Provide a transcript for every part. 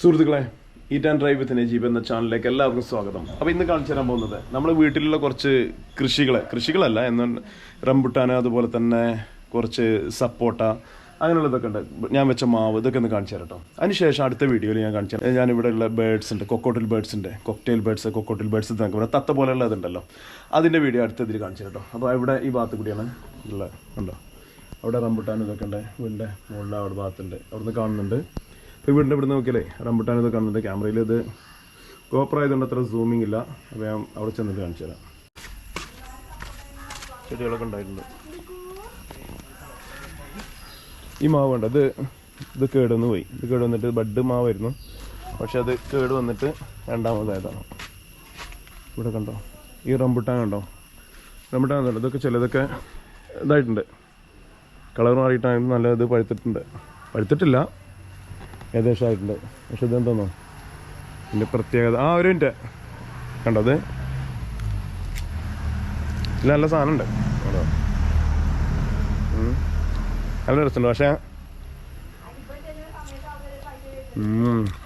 സുഹൃത്തുക്കളെ eat and drive with Najeeb എന്ന ചാനലിലേക്ക് എല്ലാവർക്കും സ്വാഗതം. അപ്പോൾ ഇന്ന് കാണിച്ചു തരാൻ പോകുന്നത് നമ്മുടെ വീട്ടിലുള്ള കുറച്ച് കൃഷികളെ. കൃഷികളല്ല എന്ന് റംബുട്ടാൻ അതുപോലെ തന്നെ കുറച്ച് സപ്പോട്ട അങ്ങനെയുള്ളതൊക്കെ ഉണ്ട്. ഞാൻ വെച്ച മാവ് ഇതൊക്കെ ഒന്ന് കാണിച്ചു തരാം കേട്ടോ അതിനുശേഷം അടുത്ത വീഡിയോയിൽ ഞാൻ കാണിച്ചു തരാം. ഉള്ള ബേർഡ്സ് ഉണ്ട് കൊക്കോട്ടിൽ ബേർഡ്സ് ഉണ്ട് കൊക്ടെയിൽ ബേഡ്സ് കൊക്കോട്ടിൽ ബേഡ്സ് എന്നൊക്കെ പറയുന്നത് തത്ത പോലെയുള്ള അതുണ്ടല്ലോ അതിന്റെ വീഡിയോ അടുത്തതിൽ കാണിച്ചു തരട്ടോ. അപ്പോൾ ഇവിടെ ഈ ഭാഗത്ത് കൂടിയാണ് ഉള്ളത് ഉണ്ടോ? അവിടെ റംബുട്ടാൻ ഇതൊക്കെ ഉണ്ട് വീടിന്റെ മുകളിൽ അവിടെ ഭാഗത്തുണ്ട്. അവിടുന്ന് കാണുന്നുണ്ട്. ഇപ്പോൾ വീടിന്റെ ഇവിടെ നോക്കിയാലേ റംബുട്ടാൻ ഇത് ക്യാമറയിൽ ഇത് കോപ്പർ ആയതുകൊണ്ട് അത്ര സൂമിങ് ഇല്ല. അപ്പോൾ ഞാൻ അവിടെ ചെന്നിട്ട് കാണിച്ചു തരാം. ചെടികളൊക്കെ ഉണ്ടായിട്ടുണ്ട്. ഈ മാവ് ഉണ്ട് ഇത് ഇത് കേടുവന്ന് പോയി. ഇത് കേട് വന്നിട്ട് ബഡ് മാവായിരുന്നു. പക്ഷെ അത് കേട് വന്നിട്ട് രണ്ടാമതായതാണ്. ഇവിടെ കണ്ടോ? ഈ റംബുട്ടാൻ കണ്ടോ? റംബുട്ടാൻ കണ്ടോ? ഇതൊക്കെ ചിലതൊക്കെ ഇതായിട്ടുണ്ട്. കളർ മാറിയിട്ടാണ് നല്ല ഇത് പഴുത്തിട്ടുണ്ട്. പഴുത്തിട്ടില്ല. ഏകദേശം ആയിട്ടുണ്ട് പക്ഷെ ഇതെന്തോന്നോ? ഇതിന്റെ പ്രത്യേകത. ആ ഒരു മിനിറ്റ്. കണ്ടത് ഇതിൽ നല്ല സാധനം ഉണ്ട് കണ്ടോ? ഉം. നല്ല രസമുണ്ട്. പക്ഷേ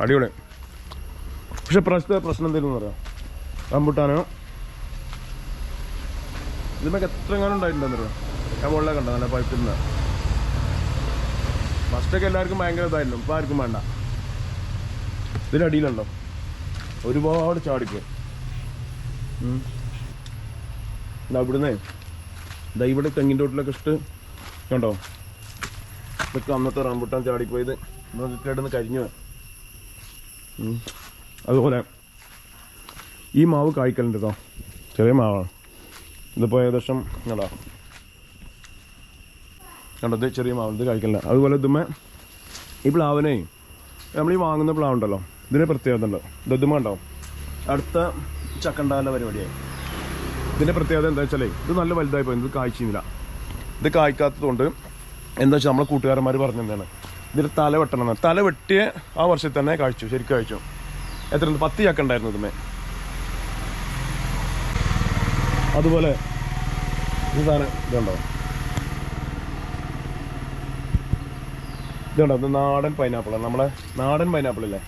അടിപൊളി. പക്ഷെ പ്രശ്നത്തെ പ്രശ്നം എന്തെങ്കിലും പറയാം? റംബുട്ടാനോ? ഇതിനൊക്കെ എത്ര എങ്ങാനും ഉണ്ടായിട്ടുണ്ടെന്നറിയോ? ഞാൻ മുകളിലെ കണ്ടോ നല്ല പഴുത്തിരുന്ന ഫസ്റ്റൊക്കെ എല്ലാവർക്കും ഭയങ്കര ഇതായിരുന്നു. ഇപ്പം ആർക്കും വേണ്ട. ഇതിന്റെ അടിയിലുണ്ടോ? ഒരുപാട് ചാടിക്ക് അവിടുന്ന് ഇതാ ഇവിടെ തെങ്ങിന്റെ തൊട്ടിലൊക്കെ ഇഷ്ട കണ്ടോ? ഇതൊക്കെ അന്നത്തെ റംബുട്ടാൻ ചാടിപ്പോയത്. കിടന്ന്. ഉം. അതുപോലെ ഈ മാവ് കായ്ക്കലുണ്ട് കേട്ടോ. ചെറിയ മാവാണ്. ഇതിപ്പോൾ ഏകദേശം കണ്ടോ? കണ്ടോ ഇത് ചെറിയ മാവ് ഇത് കഴിക്കില്ല അതുപോലെ ഇതുമ്മ ഈ പ്ലാവിനെ നമ്മൾ ഈ വാങ്ങുന്ന പ്ലാവ് ഉണ്ടല്ലോ ഇതിന് പ്രത്യേകത ഉണ്ടോ. ദുമ്മ ഉണ്ടാവും അടുത്ത ചക്കണ്ടാവുന്ന പരിപാടിയായി. ഇതിന്റെ പ്രത്യേകത എന്താ വെച്ചാലേ ഇത് നല്ല വലുതായി പോയി. ഇത് കായ്ച്ചില്ല ഇത് കായ്ക്കാത്തതുകൊണ്ട് എന്താ വെച്ചാൽ നമ്മളെ കൂട്ടുകാരന്മാർ പറഞ്ഞതാണ് ഇതിൽ തല വെട്ടണം. തല വെട്ടിയ ആ വർഷത്തിൽ തന്നെ കാഴ്ച്ചു ശരിക്കും കഴിച്ചു എത്ര? പത്ത് ചക്ക ഉണ്ടായിരുന്നു ഇതുമേ അതുപോലെ ഇതാണ് ഇതുണ്ടോ? ഇതുണ്ടോ? ഇത് നാടൻ പൈനാപ്പിളാണ് നമ്മുടെ നാടൻ പൈനാപ്പിൾ അല്ലേ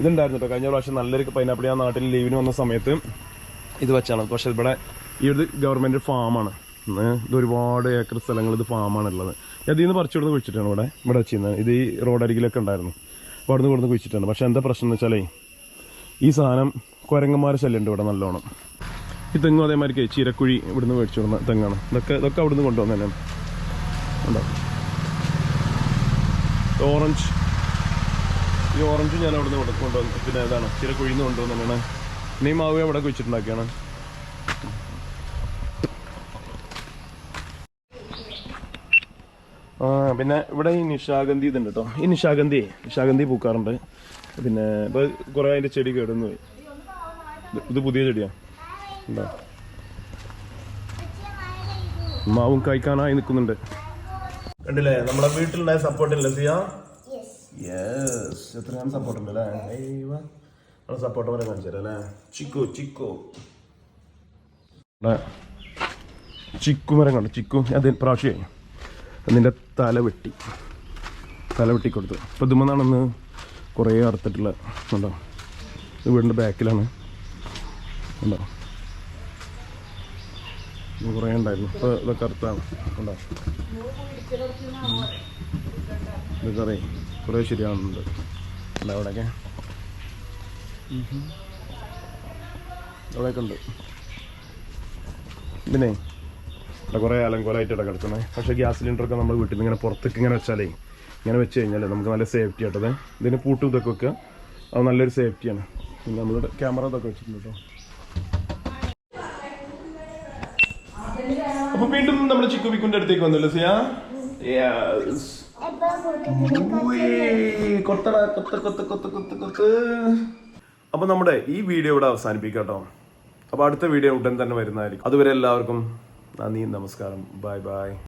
ഇതുണ്ടായിരുന്നു കേട്ടോ കഴിഞ്ഞ പ്രാവശ്യം നല്ലൊരു പൈനാപ്പിൾ ഞാൻ നാട്ടിൽ ലീവിന് വന്ന സമയത്ത് ഇത് വെച്ചാണ്. പക്ഷെ ഇവിടെ ഒരു ഗവൺമെന്റ് ഫാമാണ് ഇത് ഒരുപാട് ഏക്കർ സ്ഥലങ്ങൾ ഇത് ഫാമാണ് ഉള്ളത്. ഞാൻ ഇതിൽ നിന്ന് പറിച്ചു കൊടുത്ത് കുഴിച്ചിട്ടാണ് ഇവിടെ ഇവിടെ വെച്ചിരുന്നത്. ഇത് ഈ റോഡരികിലൊക്കെ ഉണ്ടായിരുന്നു. അപ്പോൾ അവിടെ നിന്ന് കൊടുത്ത് കുഴിച്ചിട്ടാണ്. പക്ഷെ എന്താ പ്രശ്നം എന്ന് വെച്ചാലേ ഈ സാധനം കുരങ്ങന്മാരെ ശല്യമുണ്ട് ഇവിടെ നല്ലോണം. ഈ തെങ്ങും അതേമാതിരി ചീരക്കുഴി ഇവിടുന്ന് മേടിച്ചു കൊടുക്കുന്ന തെങ്ങാണ്. ഇതൊക്കെ ഇതൊക്കെ അവിടുന്ന് കൊണ്ടുവന്നു തന്നെയാണ് ഉണ്ടോ ഓറഞ്ച് ഈ ഓറഞ്ച് ഞാൻ അവിടെ നിന്ന് കൊണ്ടുവന്നു പിന്നെ ഇതാണ് ചില കുഴിന്ന് കൊണ്ടുവന്നു തന്നെയാണ് പിന്നെ ഈ മാവ് അവിടെ കുഴിച്ചിട്ടുണ്ടാക്കിയാണ്? ആ പിന്നെ ഇവിടെ ഈ നിഷാഗന്ധി ഇതുണ്ട് കേട്ടോ ഈ നിഷാഗന്ധി നിഷാഗന്ധി പൂക്കാറുണ്ട്. പിന്നെ ഇപ്പോൾ കുറേ അതിന്റെ ചെടി കേടുന്നു പോയി. ഇത് പുതിയ ചെടിയാ. ഉണ്ടോ? മാവും കായ്ക്കാനായി നിൽക്കുന്നുണ്ട്. കണ്ടില്ലേ? നമ്മളെ വീട്ടിലുണ്ടായ സപ്പോർട്ട് ഇല്ല സിയ? യെസ് എത്രയാണ് സപ്പോർട്ട് ഉണ്ട് അല്ലേ സപ്പോർട്ട് വരെ കാണിച്ചു തരാം അല്ലേ? ചിക്കു ചിക്കു. ചിക്കു മരം കണ്ടു? ചിക്കു അത് പ്രാവശ്യമായി അതിന്റെ തല വെട്ടി. തല വെട്ടി കൊടുത്തു അപ്പോൾ ഇതുമെന്നാണെന്ന് കുറേ അറുത്തിട്ടുള്ള ഉണ്ടോ ഇത് വീടിന്റെ ബാക്കിലാണ് ഉണ്ടോ കുറേ ഉണ്ടായിരുന്നു. ഇപ്പോൾ ഇതൊക്കെ അറുത്താണ് ഉണ്ടോ ഇതൊക്കെ കുറേ. ശരിയാവുന്നുണ്ട്. അവിടെയൊക്കെ? അവിടെയൊക്കെ ഉണ്ട്. പിന്നെ ഇവിടെ കുറേ അലങ്കോലായിട്ട് ഇവിടെ കിടക്കുന്നത്. പക്ഷേ ഗ്യാസ് സിലിണ്ടറൊക്കെ നമ്മൾ വീട്ടിൽ നിന്ന് ഇങ്ങനെ പുറത്തേക്ക് ഇങ്ങനെ വെച്ചാലേ ഇങ്ങനെ വെച്ച് കഴിഞ്ഞാൽ നമുക്ക് നല്ല സേഫ്റ്റി ആയിട്ടത് ഇതിന് പൂട്ടും ഇതൊക്കെ വെക്കുക. അത് നല്ലൊരു സേഫ്റ്റിയാണ്. പിന്നെ നമ്മളുടെ ക്യാമറ ഇതൊക്കെ വെച്ചിട്ടുണ്ട് കേട്ടോ. അപ്പൊ വീണ്ടും നമ്മൾ ചിക്കു വിക്കുന്റെ അടുത്തേക്ക് വന്നല്ലോ സിയാ Yes. ഉയ്യ്. കൊത്തട, കൊത്ത, കൊത്ത, കൊത്ത, കൊത്ത, കൊത്ത്. അപ്പൊ നമ്മുടെ ഈ വീഡിയോ ഇവിടെ അവസാനിപ്പിക്കാം കേട്ടോ അപ്പൊ അടുത്ത വീഡിയോ ഉടൻ തന്നെ വരുന്നതായിരിക്കും അതുവരെ എല്ലാവർക്കും നന്ദി നമസ്കാരം ബൈ ബൈ